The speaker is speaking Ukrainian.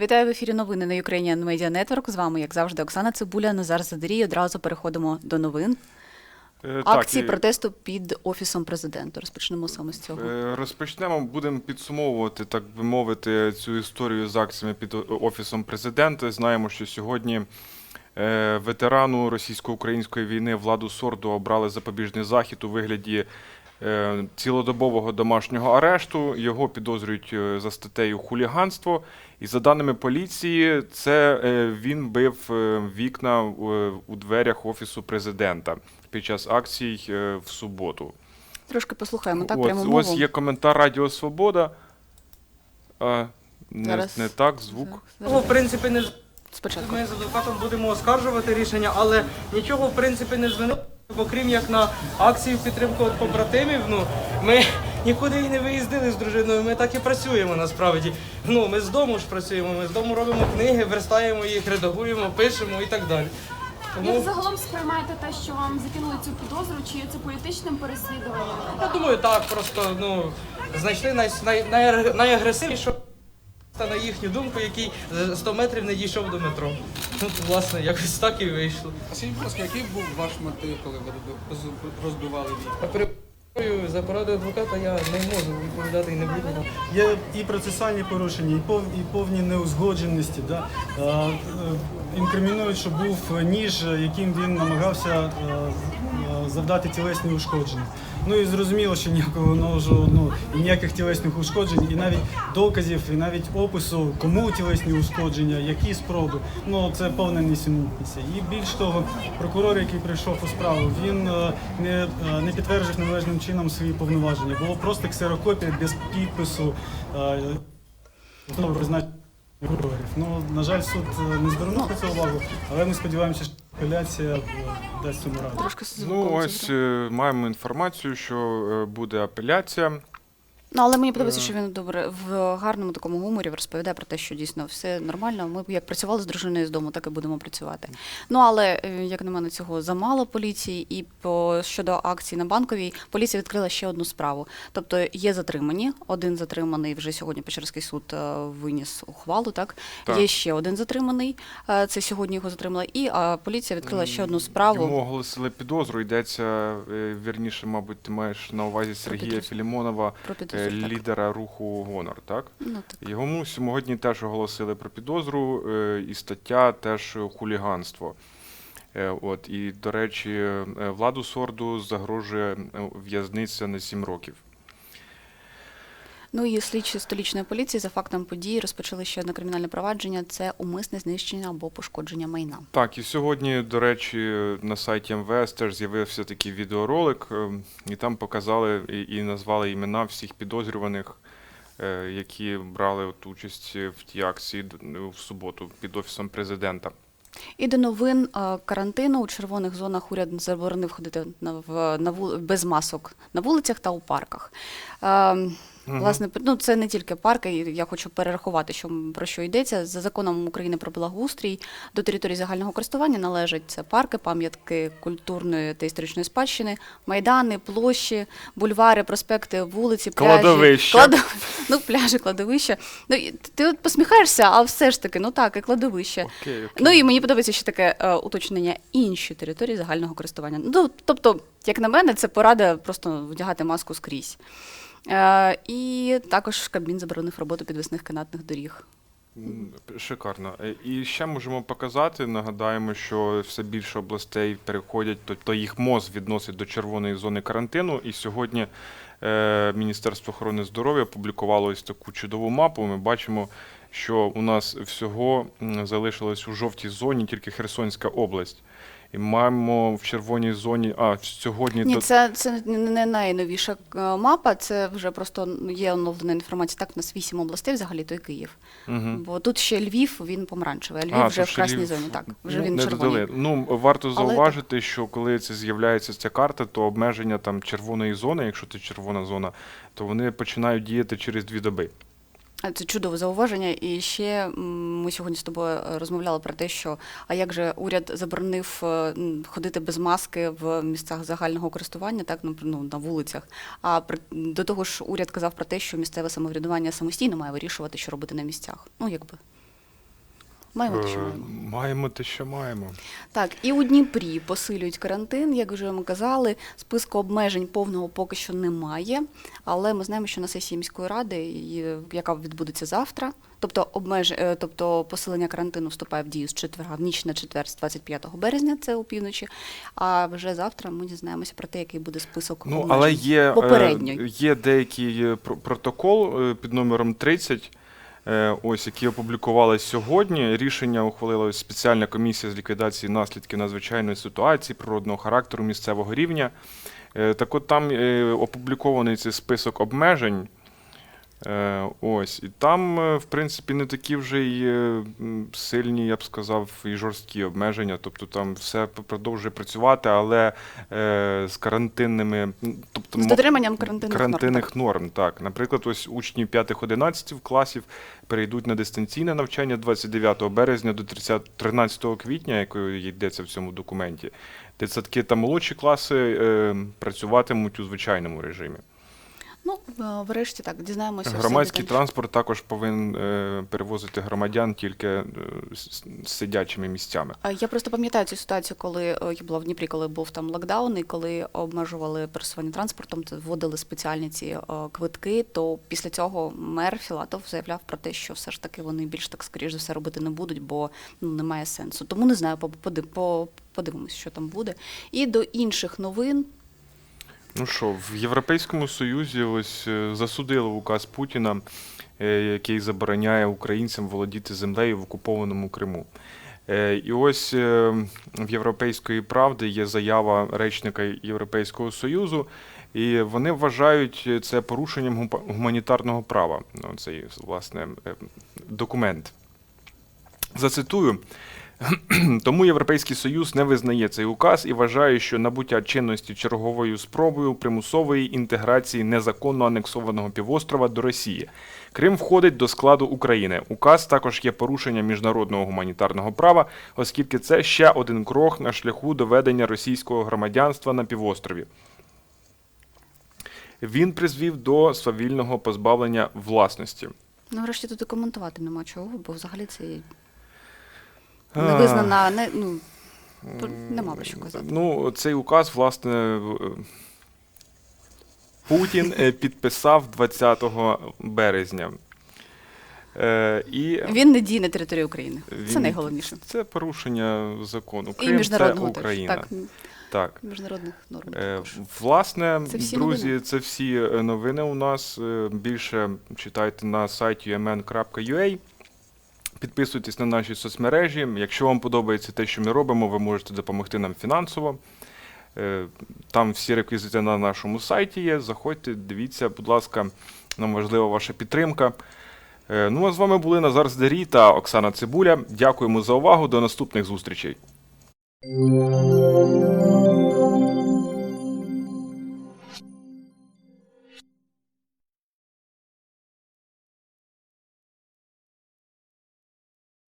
Вітаю в ефірі новини на Ukrainian Media Network. З вами, як завжди, Оксана Цибуля, Назар Задарій. Одразу переходимо до новин. Е, Акції і, протесту під офісом президента. Розпочнемо саме з цього. е, Розпочнемо, будемо підсумовувати, так би мовити, цю історію з акціями під офісом президента. Знаємо, що сьогодні е, ветерану російсько-української війни Владу Сорду обрали запобіжний захід у вигляді цілодобового домашнього арешту. Його підозрюють е, за статтею хуліганство. І за даними поліції, це е, він бив е, вікна е, у дверях офісу президента під час акцій е, в суботу. Трошки послухаємо так прямо ось мову. є коментар Радіо Свобода. Не, Зараз. не так, звук. Ну, в принципі, не Спочатку. ми з адвокатом будемо оскаржувати рішення, але нічого в принципі не звинувачуємо, окрім як на акції в підтримку от побратимів. Ну ми нікуди і не виїздили з дружиною. Ми так і працюємо насправді. Ну ми з дому ж працюємо. Ми з дому робимо книги, верстаємо їх, редагуємо, пишемо і так далі. Як Тому загалом сприймаєте те, що вам закинули цю підозру, чи є це політичним переслідуванням? я думаю, так просто ну знайшли най, най, най, найагресивнішого на їхню думку, який за 100 метрів не дійшов до метро. Ну, власне, якось так і вийшло. А скажіть, будь ласка, який був ваш мотив, коли ви розбивали вікна? За пораду адвоката я не можу відповідати і не буду. Є і процесуальні порушення, і пов- і повні неузгодженості. Да? Е, е, Інкримінують, що був ніж, яким він намагався е, завдати тілесні ушкодження. Ну і зрозуміло, що ніякого ножу, ну і ніяких тілесних ушкоджень, і навіть доказів, і навіть опису, кому тілесні ушкодження, які спроби. Ну це повна несенітниця. І більш того, прокурор, який прийшов у справу, він е, не, е, не підтверджив належним чином свої повноваження. Було просто ксерокопія без підпису. е, призначення. Ну, на жаль, суд е, не звернув на це увагу, але ми сподіваємося, що апеляція е, дасть цьому раду. Трошки Ну, ось е, маємо інформацію, що буде апеляція. Ну, але мені подобається, Е. що він добре в гарному такому гуморі розповідає про те, що дійсно все нормально. Ми як працювали з дружиною з дому, так і будемо працювати. Ну але е, як на мене, цього замало поліції. І по щодо акцій на банковій, поліція відкрила ще одну справу. Тобто є затримані. Один затриманий вже сьогодні Печерський суд е, виніс ухвалу. Так? Так. є ще один затриманий. Це сьогодні його затримали. І а, поліція відкрила ще одну справу. Йому оголосили підозру. Йдеться вірніше, мабуть, ти маєш на увазі Сергія. Філімонова, Про е, так. лідера руху Гонор, так? Ну, так. Йому сьогодні теж оголосили про підозру, е, і стаття теж хуліганство. Е, От, і, до речі, е, владу Сорду загрожує е, в'язниця на 7 років. Ну і слідчі столічної поліції за фактом події розпочали ще одне кримінальне провадження. Це умисне знищення або пошкодження майна. Так, і сьогодні, до речі, на сайті МВС теж з'явився такий відеоролик, е, і там показали і, назвали імена всіх підозрюваних, е, які брали от участь в тій акції в суботу під офісом президента. І до новин е, карантину у червоних зонах уряд заборонив ходити на, в, на вул, без масок на вулицях та у парках. Власне, ну це не тільки парки. Я хочу перерахувати, що про що йдеться. За законом України про благоустрій до території загального користування належать це парки, пам'ятки культурної та історичної спадщини, майдани, площі, бульвари, проспекти, вулиці, пляжі, Кладовища. кладов- ну пляжі, кладовища. Ну ти- ти от посміхаєшся, а все ж таки, ну так, і кладовище. Окей, окей. Ну і мені подобається ще таке е, уточнення інші території загального користування. Ну, тобто, як на мене, це порада просто вдягати маску скрізь. Е, і також Кабмін заборонив роботу підвісних канатних доріг. Шикарно. Е, І ще можемо показати. Нагадаємо, що все більше областей переходять, тобто їх МОЗ відносить до червоної зони карантину. І сьогодні е, Міністерство охорони здоров'я опублікувало ось таку чудову мапу. Ми бачимо, що у нас всього залишилось у жовтій зоні тільки Херсонська область. І маємо в червоній зоні. А сьогодні Ні, це, це не- найновіша е, мапа, це вже просто є оновлена інформація. Так, у нас вісім областей взагалі, то і Київ. Мгм. Бо тут ще Львів, він помаранчевий, а Львів А, вже в красній Львів, зоні. Так, вже ну, він не червоний. додали. Ну, варто Але зауважити, що коли це з'являється ця карта, то обмеження там червоної зони, якщо це червона зона, то вони починають діяти через дві доби. Це чудове зауваження. І ще ми сьогодні з тобою е, розмовляли про те, що а як же уряд заборонив е, ходити без маски в місцях загального користування, так ну на вулицях. А при до того ж, уряд казав про те, що місцеве самоврядування самостійно має вирішувати, що робити на місцях. Ну якби Маємо те, що Е, маємо. Маємо те, що маємо. Так, і у Дніпрі посилюють карантин, як вже ми казали, списку обмежень повного поки що немає. Але ми знаємо, що на сесії міської ради, яка відбудеться завтра, тобто обмеж... е, тобто посилення карантину вступає в дію з четверга, в ніч на четвер, з 25 березня, це опівночі. А вже завтра ми дізнаємося про те, який буде список Ну, обмежень. але є, е, попередньо. є деякий про- протокол під номером 30, е, ось, які опублікували сьогодні. Рішення ухвалила спеціальна комісія з ліквідації наслідків надзвичайної ситуації природного характеру місцевого рівня. Е, Так от там е, опублікований цей список обмежень. Е, Ось, і там, е, в принципі, не такі вже й е, сильні, я б сказав, і жорсткі обмеження. Тобто там все продовжує працювати, але з карантинними, тобто З дотриманням карантинних норм, карантинних норм. Так, наприклад, ось учні 5-11 класів перейдуть на дистанційне навчання 29 березня до 30, 13 квітня, якою йдеться в цьому документі. Дитсадки та молодші класи працюватимуть у звичайному режимі. Ну, е, врешті так, дізнаємося. Громадський транспорт також повинен е, перевозити громадян тільки е, з, з сидячими місцями. Я просто пам'ятаю цю ситуацію, коли е, я була в Дніпрі, коли був там локдаун, і коли обмежували пересування транспортом, то вводили спеціальні ці е, квитки. То після цього мер Філатов заявляв про те, що все ж таки вони більш так скоріш за все робити не будуть, бо ну немає сенсу. Тому не знаю, по- подивимось, що там буде. І до інших новин. Ну що, в Європейському Союзі ось е, засудили указ Путіна, е, який забороняє українцям володіти землею в окупованому Криму. Е, І ось в Європейської правди є заява речника Європейського Союзу, і вони вважають це порушенням гуманітарного права. Ну, Цей власне документ. Зацитую. Тому Європейський Союз не визнає цей указ і вважає, що набуття чинності черговою спробою примусової інтеграції незаконно анексованого півострова до Росії. Крим входить до складу України. Указ також є порушенням міжнародного гуманітарного права, оскільки це ще один крок на шляху доведення російського громадянства на півострові. Він призвів до свавільного позбавлення власності. Ну, врешті тут і коментувати нема чого, бо взагалі це. Не визнана, не, ну, то нема про що казати. Ну, цей указ, власне, е, Путін е, підписав 20 березня. Е, І Він не діє на території України. Це найголовніше. Це порушення закону. І міжнародного це. Україна. Так, Так. міжнародних норм. Е, також. Власне, Це всі друзі, новини. це всі новини у нас. Більше читайте на сайті umn.ua. Підписуйтесь на наші соцмережі. Якщо вам подобається те, що ми робимо, ви можете допомогти нам фінансово. Е, Там всі реквізити на нашому сайті є. Заходьте, дивіться, будь ласка, нам важлива ваша підтримка. Е, Ну а з вами були Назар Здарій та Оксана Цибуля. Дякуємо за увагу. До наступних зустрічей.